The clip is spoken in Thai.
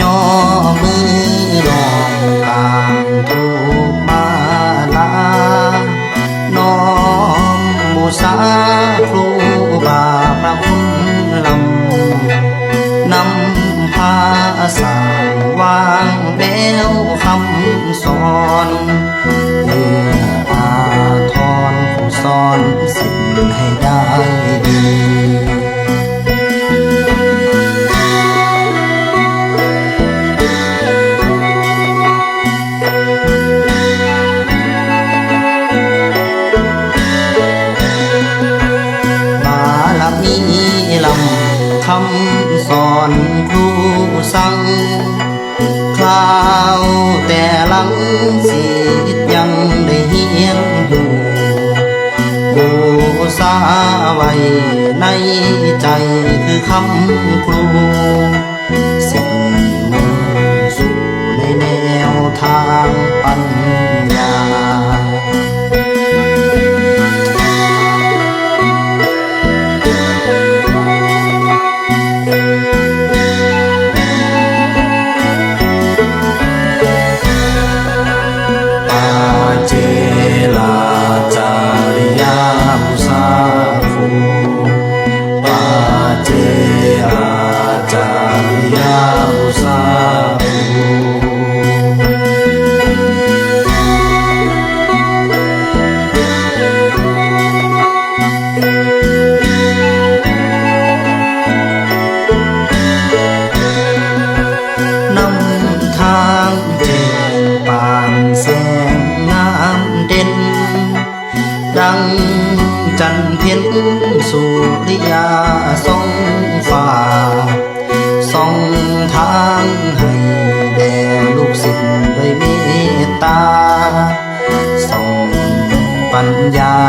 ย่อมือลองตามทูกมาลาน้อมบูชาครูบาพระคุณลำนำพาสางวางแนวคำสอนเพื่ออาทรผู้สอนสิ่งให้ได้ คำสอนครูสั่งคราวแต่หลังสิทธิ์ยังได้เฮียนอยู่กูสาไว้ในใจคือคำครูัง จันเพ็ญสุริยาส่องฝ่าส่องทางให้แด่ลูกศิษย์ด้วยเมตตาส่องปัญญา